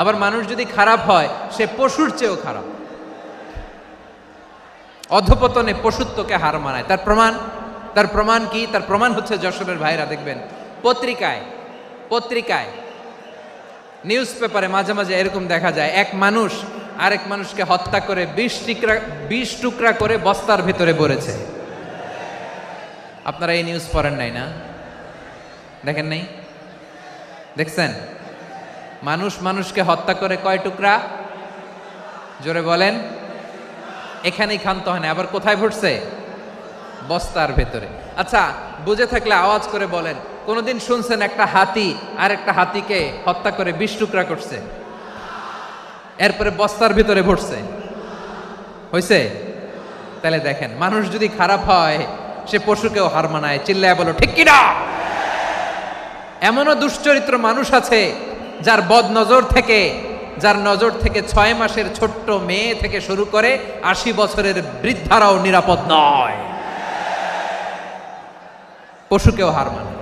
আবার মানুষ যদি খারাপ হয়, সে পশুর চেয়েও খারাপ। অধপতনে পশুত্বকে হার মানায়। তার প্রমাণ তার প্রমাণ কি? তার প্রমাণ হচ্ছে যশোরের ভাইরা দেখবেন, পত্রিকায় পত্রিকায়, নিউজ পেপারে মাঝে মাঝে এরকম দেখা যায়, এক মানুষ আরেক মানুষকে হত্যা করে বিশ টুকরা বিশ টুকরা করে বস্তার ভিতরে পড়েছে আপনারা এই নিউজ পড়েন নাই না? দেখেন নাই? দেখছেন? মানুষ মানুষকে হত্যা করে কয় টুকরা? জোরে বলেন। এখানেই ক্ষান্ত হয় না, আবার কোথায় ভরছে? বস্তার ভেতরে। আচ্ছা বুঝে থাকলে আওয়াজ করে বলেন, কোনোদিন শুনছেন একটা হাতি আর একটা হাতিকে হত্যা করে বিশ টুকরা করছে? এরপরে বস্তার ভিতরে ভরছে। হয়েছে তাহলে দেখেন, মানুষ যদি খারাপ হয়, সে পশুকেও হার মানায়, চিল্লায় বলো, ঠিক কিনা এমনও দুশ্চরিত্র মানুষ আছে যার বদ নজর থেকে, যার নজর থেকে ছয় মাসের ছোট্ট মেয়ে থেকে শুরু করে আশি বছরের বৃদ্ধারাও নিরাপদ নয়। পশুকেও হার মানে।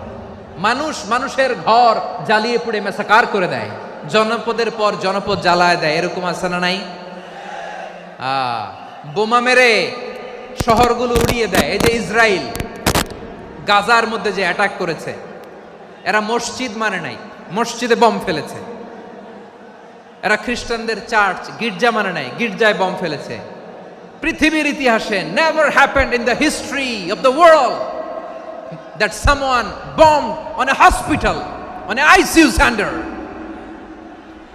মানুষ মানুষের ঘর জ্বালিয়ে পুড়ে মেসাকার করে দেয়। জনপদের পর জনপদ জ্বালায় দেয়। এরকম আছে না নাই? বোমা মেরে শহরগুলো উড়িয়ে দেয়। এই যে ইসরায়েল গাজার মধ্যে যে অ্যাটাক করেছে, এরা মসজিদ মানে নাই। মসজিদে বম ফেলেছে। এরা খ্রিস্টানদের চার্চ, গির্জা মানে নাই, গির্জায় বম ফেলেছে। পৃথিবীর ইতিহাসে never happened in the history of the world that someone bomb on a hospital on a ICU center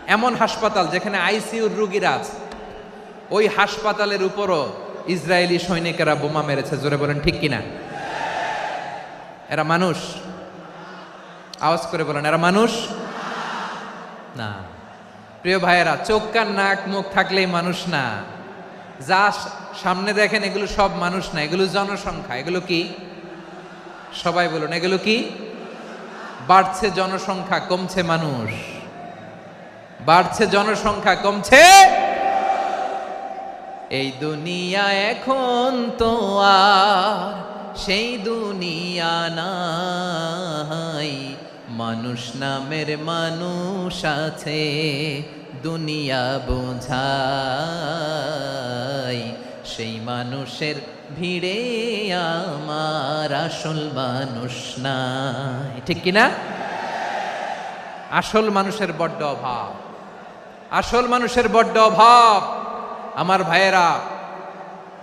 এমন হাসপাতাল যেখানে আইসিইউর রুগীরা আছে। ওই হাসপাতালের উপরও ইসরায়েলি সৈনিকেরা বোমা মেরেছে, জোরে বলেন ঠিক কিনা? এরা মানুষ। আওয়াজ করে বলেন, এরা মানুষ? না। প্রিয় ভাইয়েরা, চোখ কান নাক মুখ থাকলেই মানুষ না। যা সামনে দেখেন, এগুলো সব মানুষ না। এগুলো জনসংখ্যা। এগুলো কি? সবাই বলুন, এগুলো কি? বাড়ছে জনসংখ্যা, কমছে মানুষ। বাড়ছে জনসংখ্যা, কমছে এই দুনিয়া এখন তো আর সেই দুনিয়া নাই। মানুষ নামের মানুষ আছে, দুনিয়া বোঝাই সেই মানুষের ভিড়ে আমার আসল মানুষ নাই। ঠিক কিনা? আসল মানুষের বড্ড অভাব। আসল মানুষের বড্ড অভাব। আমার ভাইয়েরা,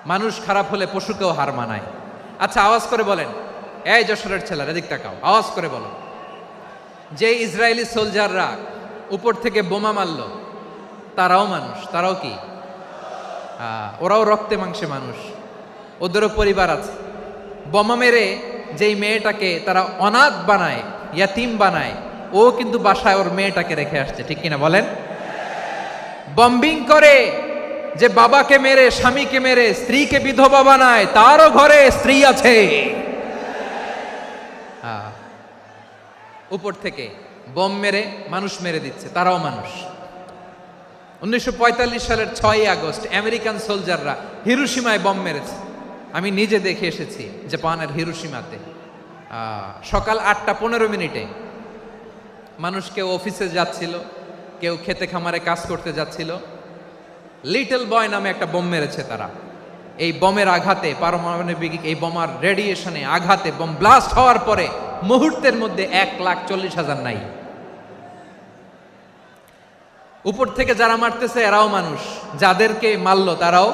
মানুষ খারাপ হলে পশুকেও হার মানায়। আচ্ছা আওয়াজ করে বলেন। এই যশোরের ছেলেরা, এদিক তাকাও। আওয়াজ করে বলো। যে ইসরায়েলি সোলজাররা উপর থেকে বোমা মারল তারাও মানুষ তারাও কি? ওরাও রক্তে মাংসে মানুষ। ওদেরও পরিবার আছে। বোমা মেরে যেই মেয়েটাকে তারা অনাথ বানায় ইয়াতিম বানায় ও কিন্তু বাসায় ওর মেয়েটাকে রেখে আসছে ঠিক কিনা বলেন? বম্বিং করে যে বাবাকে মেরে স্বামীকে মেরে স্ত্রীকে বিধবা বানায় তারও ঘরে স্ত্রী আছে। আহ, উপর থেকে বম মেরে মানুষ মেরে দিচ্ছে, তারাও মানুষ। উনিশশো পঁয়তাল্লিশ সালের ছয়ই আগস্ট আমেরিকান সোলজাররা হিরুসীমায় বম মেরেছে। আমি নিজে দেখে এসেছি জাপানের হিরুসীমাতে সকাল আটটা পনেরো মিনিটে মানুষ কেউ অফিসে যাচ্ছিল, কেউ খেতে খামারে কাজ করতে যাচ্ছিল। লিটল বয় নামে একটা বোম মেরেছে তারা। এই বোমের আঘাতে, পারমাণবিক এই বোমার রেডিয়েশনে আঘাতে বোম ব্লাস্ট হওয়ার পরে মুহূর্তের মধ্যে এক লাখ চল্লিশ হাজার নাই। উপর থেকে যারা মারতেছে এরাও মানুষ। যাদেরকে মারলো তারাও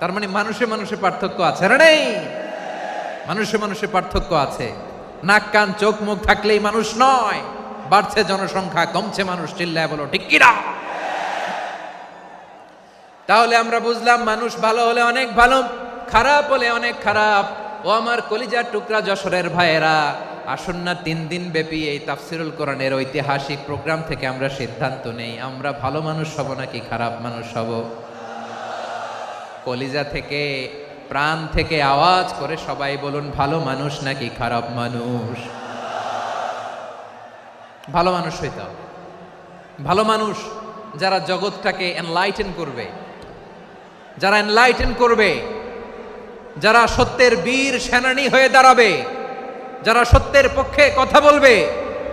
তার মানে মানুষে মানুষে পার্থক্য আছে, না নেই? মানুষে মানুষে পার্থক্য আছে। নাক, কান, চোখ, মুখ থাকলেই মানুষ নয়। বাড়ছে জনসংখ্যা, কমছে মানুষ, চিল্লায় বলো, ঠিক কিনা? তাহলে আমরা বুঝলাম মানুষ ভালো হলে অনেক ভালো, খারাপ হলে অনেক খারাপ। ও আমার কলিজার টুকরা যশোরের ভাইয়েরা, আসুন না তিন দিন ব্যাপী এই তাফসিরুল কোরআনের ঐতিহাসিক প্রোগ্রাম থেকে আমরা সিদ্ধান্ত নেই। আমরা ভালো মানুষ হব নাকি খারাপ মানুষ হব? কলিজা থেকে, প্রাণ থেকে আওয়াজ করে সবাই বলুন, ভালো মানুষ নাকি খারাপ মানুষ? ভালো মানুষ হইতে হবে। ভালো মানুষ যারা জগৎটাকে এনলাইটেন করবে, যারা এনলাইটেন করবে যারা সত্যের বীর সেনানী হয়ে দাঁড়াবে, যারা সত্যের পক্ষে কথা বলবে,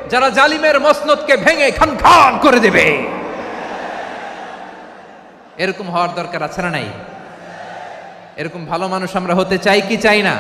যারা জালিমের মসনদকে ভেঙে খান খান করে দেবে। এরকম হওয়ার দরকার আছে না নাই? এরকম ভালো মানুষ আমরা হতে চাই কি চাই না?